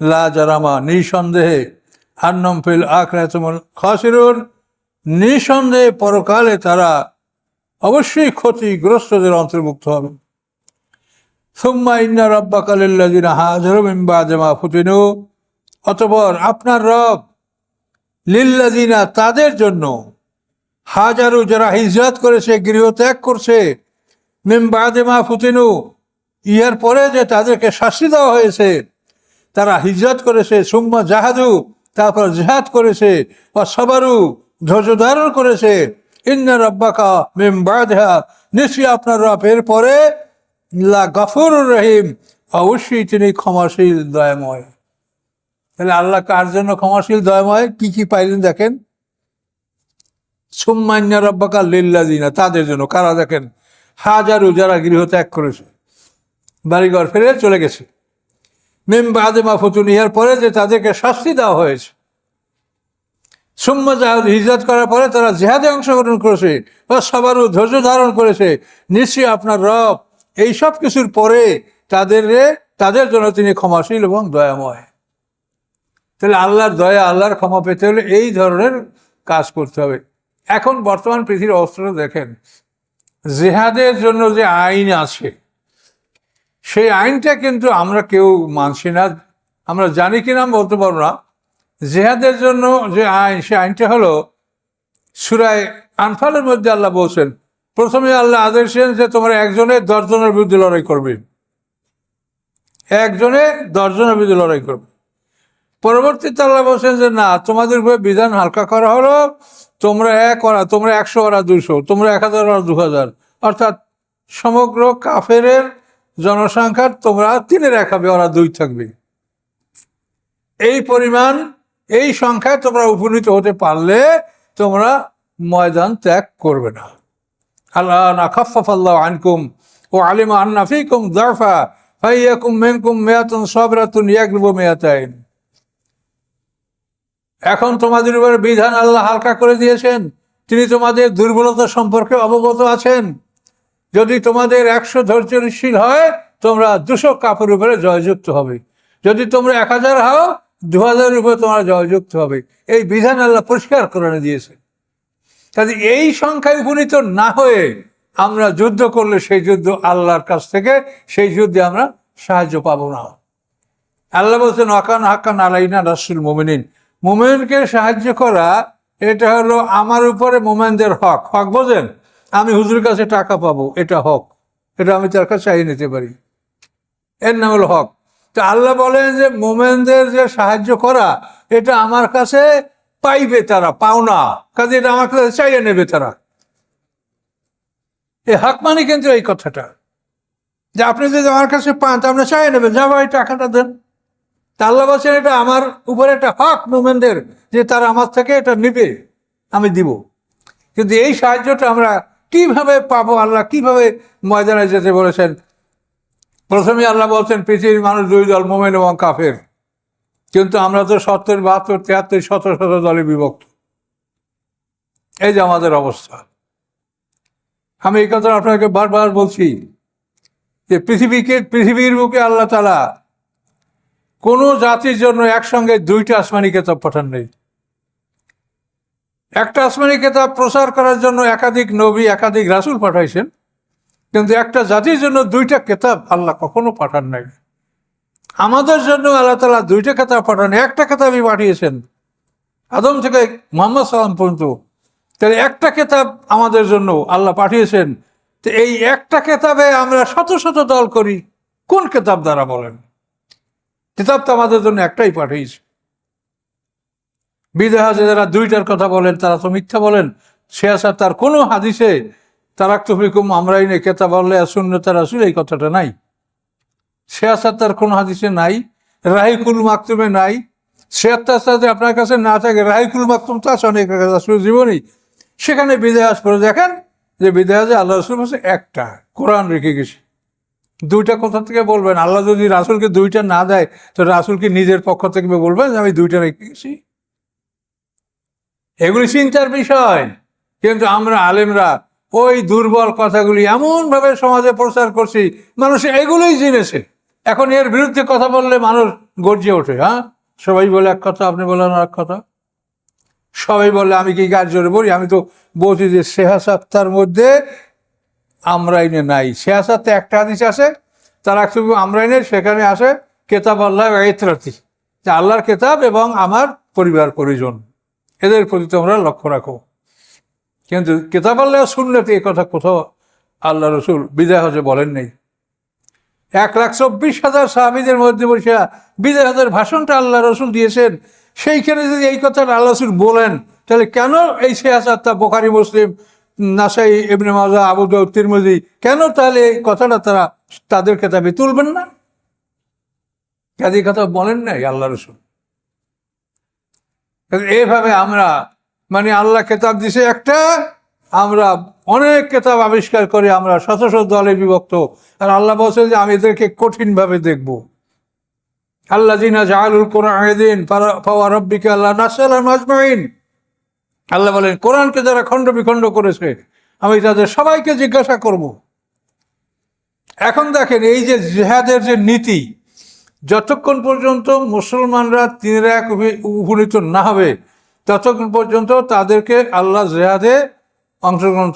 লা জারামা, নিঃসন্দেহে। আন্নম ফিল আখরাতমুল খাসিরুন। নিঃসন্দেহে পরকালে তারা অবশ্যই ক্ষতিগ্রস্তদের অন্তর্ভুক্ত হবে। সুম্মা ইন্না রব্বা কালিল্লাদিনা হাজার মিম্বা জামা ফুতিনু। অতপর আপনার রব লিল্লাদিনা তাদের জন্য হাজারু যারা হিজরত করেছে গৃহ ত্যাগ করছে মিমবাদেমা ফুতিনু। ইয়ার পরে যে তাদেরকে শাস্তি দেওয়া হয়েছে তারা হিজরত করেছে, সুম্মা জাহাদু, তারপর জেহাদ করেছে সবারু, ধৈর্য ধারণ করেছে। ইন্না রব্বাকা মিমবাদহা নিশ্চয়ই আপনার রব এর পরে লা রহিম। অবশ্যই তিনি ক্ষমাশীল, দয়াময়। তাহলে আল্লাহ কার জন্য ক্ষমাশীল, দয়াময়? কি কি পাইলেন দেখেন? সুম্মান্যা রব্বাকা লিল্লাদিনা তাদের জন্য। কারা দেখেন? হাজারু যারা গৃহ ত্যাগ করেছে। বাড়িঘর ফেরে চলে গেছে। মেম বাদে মাফতুন ইহার পরে যে তাদেরকে শাস্তি দেওয়া হয়েছে। সুম্মা জাহাদ হিজরত করার পরে তারা জেহাদে অংশগ্রহণ করেছে বা সবারও ধৈর্য ধারণ করেছে। নিশ্চয়ই আপনার রব এই সব কিছুর পরে তাদের তাদের জন্য তিনি ক্ষমাশীল এবং দয়াময়। তাহলে আল্লাহর দয়া, আল্লাহর ক্ষমা পেতে হলে এই ধরনের কাজ করতে হবে। এখন বর্তমান পৃথিবীর অবস্থাটা দেখেন, জেহাদের জন্য যে আইন আছে সেই আইনটা কিন্তু আমরা কেউ মানছি না। আমরা জানি কি কিনা বলতে পারব না। জেহাদের জন্য যে আইন সে আইনটা হলো সুরায় আনফালের মধ্যে আল্লাহ বলছেন, প্রথমে আল্লাহ আদেশেন যে তোমরা একজনে দশজনের বিরুদ্ধে লড়াই করবে। একজনে দশজনের বিরুদ্ধে লড়াই করবে। পরবর্তীতে আল্লাহ বলছেন যে, না, তোমাদের উপরে বিধান হালকা করা হলো। তোমরা এক ওরা তোমরা একশো ওরা দুশো তোমরা এক হাজার ওরা দু হাজার অর্থাৎ সমগ্র কাফেরের জনসংখ্যার তোমরা তিনের এক হবে ওরা দুই থাকবে। এই পরিমাণ, এই সংখ্যায় তোমরা উপনীত হতে পারলে তোমরা ময়দান ত্যাগ করবে না। আল্লাহ না খাফাফ আল্লাহ আনকুম ও আলিমা আন্না ফিকুম দারফা ফাইয়াকুম মেনকুম মেয়াতুন সবরাতুন ইয়াকলুবু মেয়াতাইন। এখন তোমাদের উপরে বিধান আল্লাহ হালকা করে দিয়েছেন, তিনি তোমাদের দুর্বলতা সম্পর্কে অবগত আছেন। যদি তোমাদের একশো ধৈর্যশীল হয়, তোমরা দুশো কাপড় উপরে জয়যুক্ত হবে। যদি তোমরা এক হাজার হও, দু হাজারের উপরে তোমরা জয়যুক্ত হবে। এই বিধান আল্লাহ পরিষ্কার করে দিয়েছে। কাজে এই সংখ্যায় উপনীত না হয়ে আমরা যুদ্ধ করলে সেই যুদ্ধ আল্লাহর কাছ থেকে, সেই যুদ্ধে আমরা সাহায্য পাবো না। আল্লাহ বলছেন অকান হাক্কান আলাইনা রাসুল মোমিনিন। মোমেনকে সাহায্য করা, এটা হলো আমার উপরে মোমেনদের হক। হক বোঝেন? আমি হুজুরের কাছে টাকা পাবো, এটা হক। এটা আমি তার কাছে চাই নিতে পারি। এর নাম হলো হক। তো আল্লাহ বলেন যে, মোমেনদের যে সাহায্য করা, এটা আমার কাছে পাইবে তারা পাওনা কাজে এটা আমার কাছে চাইয়ে নেবে তারা। এই হক মানে কিন্তু এই কথাটা। যে আপনি যদি আমার কাছে পান, তা আপনি চাইয়ে নেবেন। যা ভাই টাকাটা দেন। তা আল্লাহ বলছেন, এটা আমার উপরে একটা হক মোমেনদের, যে তারা আমার থেকে এটা নিবে, আমি দিব। কিন্তু এই সাহায্যটা আমরা কীভাবে পাবো আল্লাহ? কীভাবে ময়দানে যেতে বলেছেন? প্রথমে আল্লাহ বলছেন, পৃথিবীর মানুষ দুই দল, মোমেন এবং কাফের। কিন্তু আমরা তো সত্তর, বাহাত্তর, তিয়াত্তর শত শত দলে বিভক্ত। এই যে আমাদের অবস্থা। আমি এই কথা আপনাকে বারবার বলছি যে পৃথিবীকে, পৃথিবীর বুকে আল্লাহ তালা কোনো জাতির জন্য একসঙ্গে দুইটা আসমানি কেতাব পাঠান নেই। একটা আসমানি কেতাব প্রচার করার জন্য একাধিক নবী, একাধিক রাসুল পাঠাইছেন। কিন্তু একটা জাতির জন্য দুইটা কেতাব আল্লাহ কখনো পাঠান নাই। আমাদের জন্য আল্লাহ তালা দুইটা কেতাব পাঠান। একটা কেতাবই পাঠিয়েছেন। আদম থেকে মোহাম্মদ সালাম পর্যন্ত। তাহলে একটা কেতাব আমাদের জন্য আল্লাহ পাঠিয়েছেন। তো এই একটা কেতাবে আমরা শত শত দল করি। কোন কেতাব দ্বারা বলেন? কিতাব তো আমাদের জন্য একটাই পাঠিয়েছে। বিদেহাজে যারা দুইটার কথা বলেন, তারা তো মিথ্যা বলেন। সে আসার তার কোনো হাদিসে তারাক তফিকুম আমরাই নেই কেতা আল্লাহ শূন্য তার আসলে এই কথাটা নাই। সে আসার তার কোনো হাদিসে নাই, রাহিকুল মাকতুমে নাই। সে আত্মাস্তাতে আপনার কাছে না থাকে, রাহিকুল মাকতুম তো আছে অনেক আসলে জীবনই। সেখানে বিদেহাস পরে দেখেন যে বিদেহাজে আল্লাহ রসুল হচ্ছে একটা, কোরআন রেখে গেছে। দুইটা কোথা থেকে বলবেন, আল্লাহ যদি রাসুলকে দুইটা না দেয়, তো রাসুলকে নিজের পক্ষ থেকে বলবেন যে আমি দুইটা রেখে গেছি। এগুলি চিন্তার বিষয়। কিন্তু আমরা আলেমরা ওই দুর্বল কথাগুলি এমনভাবে সমাজে প্রচার করছি, মানুষ এগুলোই জেনেছে। এখন এর বিরুদ্ধে কথা বললে মানুষ গর্জে ওঠে হ্যাঁ? সবাই বলে এক কথা, আপনি বলেন আর এক কথা। সবাই বলে আমি কি গাছ জোরে বলি? আমি তো বলছি যে সেহাসাত্তার মধ্যে আমরাইনে নাই। সেহাসাত্তে একটা হাদিস আছে তার একটু আমরাইনে সেখানে আসে, কেতাব আল্লাহ এতরাতি যে আল্লাহর কেতাব এবং আমার পরিবার পরিজন এদের প্রতি তোমরা লক্ষ্য রাখো। কিন্তু কেতাব আল্লাহ শুনলেতে এ কথা কোথাও আল্লাহ রসুল বিদায় হজে বলেন নেই। এক লাখ চব্বিশ হাজার সাহাবিদের মধ্যে বসে বিদায় হজের ভাষণটা আল্লাহ রসুল দিয়েছেন। সেইখানে যদি এই কথাটা আল্লাহ রসুল বলেন, তাহলে কেন এই শেহাসাত্তা বোখারি, মুসলিম, নাসাই, ইবনে মাজা, আবু দাউদ, তিরমজি, কেন তাহলে এই কথাটা তারা তাদের কেতাবে তুলবেন না? কাজে কথা বলেন নাই আল্লাহ রসুল। এইভাবে আমরা মানে আল্লাহ কেতাব দিছে একটা, আমরা অনেক কেতাব আবিষ্কার করে আমরা শত শত দলে বিভক্ত। আর আল্লাহ বলছে যে আমি এদেরকে কঠিনভাবে দেখব। আল্লাহ জিনা জাহালুল কোরআন রব্বিকে আল্লাহ নাসাল মাজমাইন আল্লাহ বলেন, কোরআনকে যারা খণ্ড বিখণ্ড করেছে, আমি তাদের সবাইকে জিজ্ঞাসা করব। এখন দেখেন, এই যে জেহাদের যে নীতি যতক্ষণ পর্যন্ত মুসলমানরা তিনের এক উপনীত না হবে, ততক্ষণ পর্যন্ত তাদেরকে আল্লাহ জেহাদে অংশগ্রহণ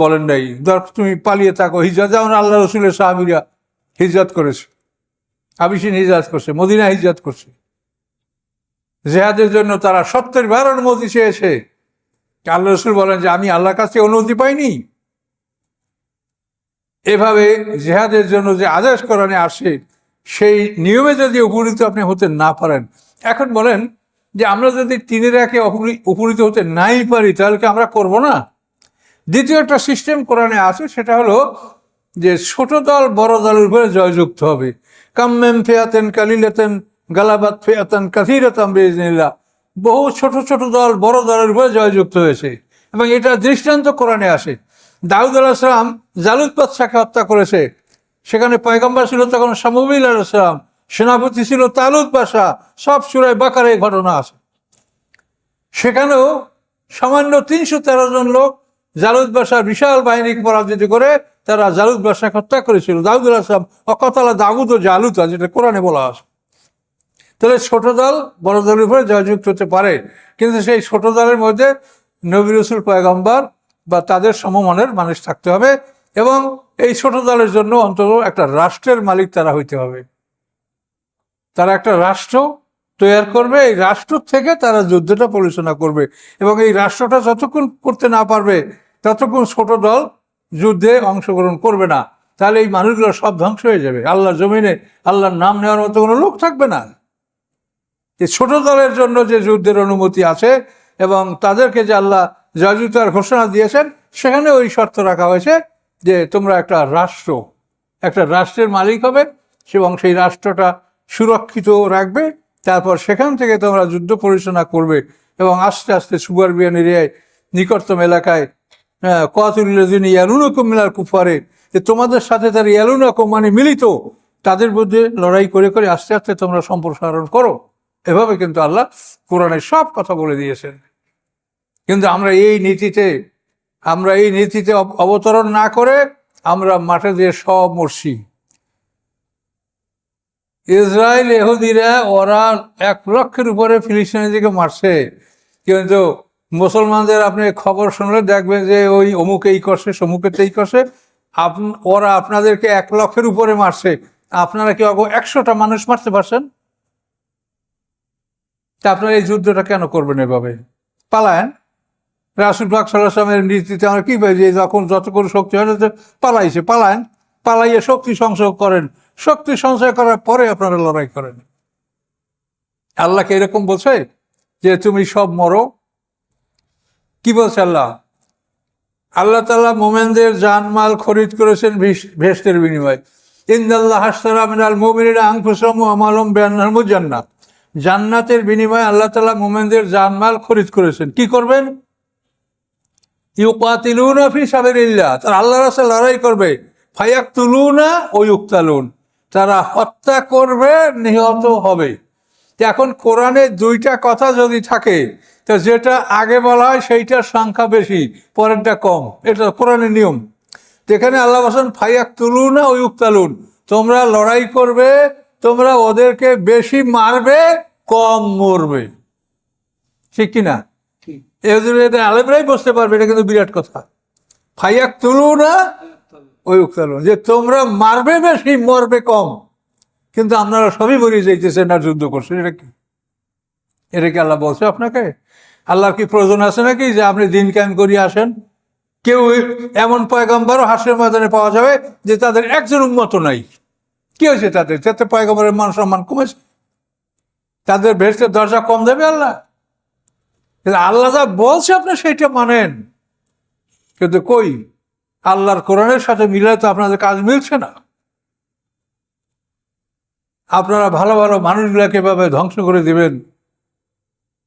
বলেন নাই। ধর, তুমি পালিয়ে থাকো, হিজরত, যেমন আল্লাহ রসুলের সাহাবিরা হিজরত করেছে, আবিসিন হিজরত করছে, মদিনা হিজরত করছে। জেহাদের জন্য তারা সত্যের বার অনুমতি চেয়েছে। আল্লাহ রসুল বলেন যে, আমি আল্লাহর কাছে অনুমতি পাইনি। এভাবে জেহাদের জন্য যে আদেশ করানে আসে সেই নিয়মে যদি উপনীত আপনি হতে না পারেন, এখন বলেন যে আমরা যদি তিনের একে উপনীত হতে নাই পারি, তাহলে কি আমরা করব না? দ্বিতীয় একটা সিস্টেম কোরআনে আছে, সেটা হলো যে ছোট দল বড় দলের উপরে জয়যুক্ত হবে। কাম্মেম ফেয়াতেন কালিলেতেন গালাবাদ ফেয়াতেন কাথিরতাম বেজনিল্লা বহু ছোট ছোট দল বড় দলের উপরে জয়যুক্ত হয়েছে। এবং এটা দৃষ্টান্ত কোরআনে আসে। দাউদ আলাহিসাম জালুদ বাদশাকে হত্যা করেছে। সেখানে পয়গম্বর ছিল তখন সামুবিল আলাইসালাম সেনাপতি ছিল তালুদ বাসা সব সুরায় বাকারে ঘটনা আছে। সেখানেও সামান্য তিনশো তেরো জন লোক জালুদ বাসার বিশাল বাহিনীকে পরাজিত করে তারা জালুদ বাসাকে হত্যা করেছিল। দাউদুল আসলাম অকতলা দাউদ ও জালুতা যেটা কোরআনে বলা আছে। তাহলে ছোট দল বড় দলের উপরে জয়যুক্ত হতে পারে, কিন্তু সেই ছোট দলের মধ্যে নবী রসুল পয়গম্বর বা তাদের সমমানের মানুষ থাকতে হবে। এবং এই ছোট দলের জন্য অন্তত একটা রাষ্ট্রের মালিক তারা হইতে হবে। তারা একটা রাষ্ট্র তৈরি করবে, এই রাষ্ট্র থেকে তারা যুদ্ধটা পরিচালনা করবে এবং এই রাষ্ট্রটা যতক্ষণ করতে না পারবে, ততক্ষণ ছোট দল যুদ্ধে অংশগ্রহণ করবে না। তাহলে এই মানুষগুলো সব ধ্বংস হয়ে যাবে। আল্লাহর জমিনে আল্লাহর নাম নেওয়ার মতো কোনো লোক থাকবে না। এই ছোট দলের জন্য যে যুদ্ধের অনুমতি আছে এবং তাদেরকে যে আল্লাহ জয়যুক্তার ঘোষণা দিয়েছেন, সেখানে ওই শর্ত রাখা হয়েছে যে তোমরা একটা রাষ্ট্র, একটা রাষ্ট্রের মালিক হবে এবং সেই রাষ্ট্রটা সুরক্ষিত রাখবে। তারপর সেখান থেকে তোমরা যুদ্ধ পরিচালনা করবে এবং আস্তে আস্তে সুগার বিয়ান এরিয়ায়, নিকটতম এলাকায় কতুল্লাদিন ইয়ালুনকম মিলার কুফারে যে তোমাদের সাথে তার ইয়ালুনকম মানে মিলিত, তাদের মধ্যে লড়াই করে করে আস্তে আস্তে তোমরা সম্প্রসারণ করো। এভাবে কিন্তু আল্লাহ কোরআনের সব কথা বলে দিয়েছেন। কিন্তু আমরা এই নীতিতে আমরা এই নীতিতে অবতরণ না করে আমরা মাঠে দিয়ে সব মরছি। ইসরায়েল এহুদিরা ওরা এক লক্ষের উপরে ফিলিস্তিনিদিকে মারছে। কিন্তু মুসলমানদের আপনি খবর শুনলে দেখবেন যে ওই অমুক এই করছে সমুকে এই করছে। ওরা আপনাদেরকে এক লক্ষের উপরে মারছে। আপনারা কি একশোটা মানুষ মারতে পারছেন? তা আপনারা এই যুদ্ধটা কেন করবেন এভাবে? পালায়েন। রাসুল পাক সাল্লাহামের নীতিতে আমরা কী পাই যে যখন যত করে শক্তি হয় পালাইছে পালায়েন পালাইয়ে শক্তি সংসয় করেন। শক্তি সঞ্চয় করার পরে আপনারা লড়াই করেন। আল্লাহকে এরকম বলছে যে, তুমি সব মরো। কি বলছে আল্লাহ? আল্লাহ তালা মোমেনদের জানমাল খরিদ করেছেন ভেস্টের বিনিময়। ইন্দাল্লাহ হাস্তারা মিনাল মোমিনের আংফুসম আমালম বেয়ান্নার মুজান্নাত জান্নাতের বিনিময়ে আল্লাহ তালা মোমেনদের জানমাল খরিদ করেছেন। কি করবেন? ইউকাতিলুন ফি সাবিরিল্লাহ তারা আল্লাহ রাসে লড়াই করবে। ফায়াক তুলুনা ও ইউক্তালুন। তারা হত্যা করবে, নিহত হবে। এখন কোরআনে দুইটা কথা যদি থাকে, তো যেটা আগে বলা হয় সেইটার সংখ্যা বেশি, পরেরটা কম। এটা কোরআনের নিয়ম। যেখানে আল্লাহ হাসান ফাইয়াক তুলুনা ও ইউক্তালুন। তোমরা লড়াই করবে, তোমরা ওদেরকে বেশি মারবে, কম মরবে। ঠিক কি না ঠিক এদের আলেমরাই বুঝতে পারবে, এটা কিন্তু বিরাট কথা। ফাইয়াক তুলু না, ওই উক্তালু যে তোমরা মারবে বেশি, মরবে কম। কিন্তু আপনারা সবই মরিয়ে যাইতেছেন আর যুদ্ধ করছেন, এটা কি? এটা কি আল্লাহ বলছে আপনাকে? আল্লাহর কি প্রয়োজন আছে নাকি যে আপনি দিন কায়েম করিয়ে আসেন? কেউ এমন পয়গম্বরও হাসের ময়দানে পাওয়া যাবে যে তাদের একজন উন্মত নাই। কি হয়েছে তাদের? যাতে পয়গম্বরের মান সম্মান কমেছে? তাদের ভেস্টের দরজা কম দেবে আল্লাহ? কিন্তু আল্লাহ যা বলছে আপনি সেইটা মানেন। কিন্তু কই? আল্লাহর কোরআনের সাথে মিলে তো আপনাদের কাজ মিলছে না। আপনারা ভালো ভালো মানুষগুলাকে এভাবে ধ্বংস করে দিবেন।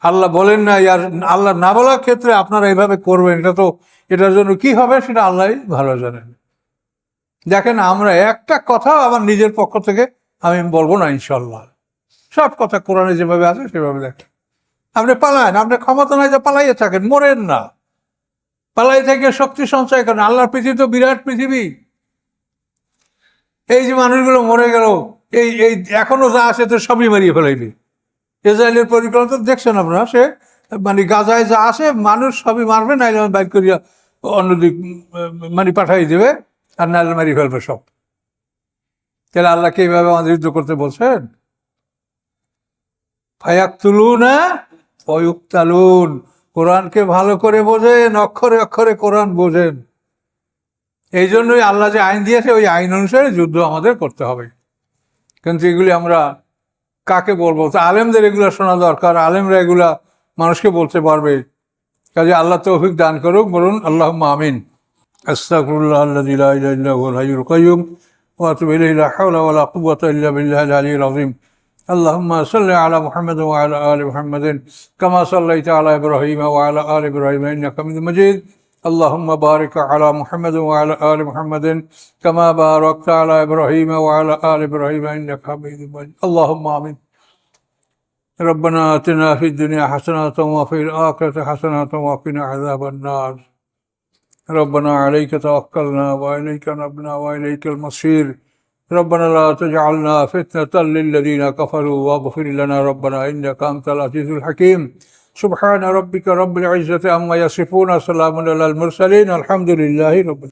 আল্লাহ বলেন না আর আল্লাহ না বলার ক্ষেত্রে আপনারা এইভাবে করবেন। এটা তো, এটার জন্য কি হবে সেটা আল্লাহই ভালো জানেন। দেখেন, আমরা একটা কথা আমার নিজের পক্ষ থেকে আমি বলব না ইনশাল্লাহ সব কথা কোরআনে যেভাবে আছে সেভাবে দেখেন। আপনি পালায়েন, আপনি ক্ষমতা নাই যে পালাইয়ে থাকেন, মরেন না। পালাই থেকে শক্তি সঞ্চয় করেন, আল্লাহর পৃথিবী তো বিরাট পৃথিবী। এই যে মানুষগুলো মরে গেল, এই এই, এখনও যা আছে তো সবই মারিয়ে ফেলাইবে। ইসরায়েলের পরিকল্পনা তো দেখছেন আপনারা, সে মানে গাজায় যা আছে, মানুষ সবই মারবে, নাইলে বাইক করিয়া অন্যদিক মানে পাঠাই দেবে, আর নাইলে মারিয়ে ফেলবে সব। তাহলে আল্লাহকে এইভাবে আমাদের যুদ্ধ করতে বলছেন? ফায়াক তুলুনা ফয়ুক্তালুন কোরআনকে ভালো করে বোঝেন, অক্ষরে অক্ষরে কোরআন বোঝেন। এই জন্যই আল্লাহ যে আইন দিয়েছে, ওই আইন অনুসারে যুদ্ধ আমাদের করতে হবে। কিন্তু এগুলি আমরা কাকে বলব? তো আলেমদের এগুলো শোনা দরকার। আলেমরা এগুলা মানুষকে বলতে পারবে। কাজে আল্লাহ তৌফিক দান করুক, বলুন আল্লাহ আমিন। আস্তাগফিরুল্লাহ আল্লাযী লা ইলাহা ইল্লা হুয়াল হাইয়ুল اللهم صل على محمد وعلى آل محمد كما صليت على إبراهيم وعلى آل إبراهيم إنك حميد مجيد. اللهم بارك على محمد وعلى آل محمد كما باركت على إبراهيم وعلى آل إبراهيم إنك حميد مجيد. اللهم آمين. ربنا آتنا في الدنيا حسنة وفي الآخرة حسنة وقنا عذاب النار. ربنا عليك توكلنا وإليك نبنا وإليك المصير. ربنا لا تجعلنا فتنة للذين كفروا واغفر لنا ربنا إنك أنت العزيز الحكيم. سبحان ربك رب العزة عما يصفون سلام على المرسلين الحمد لله رب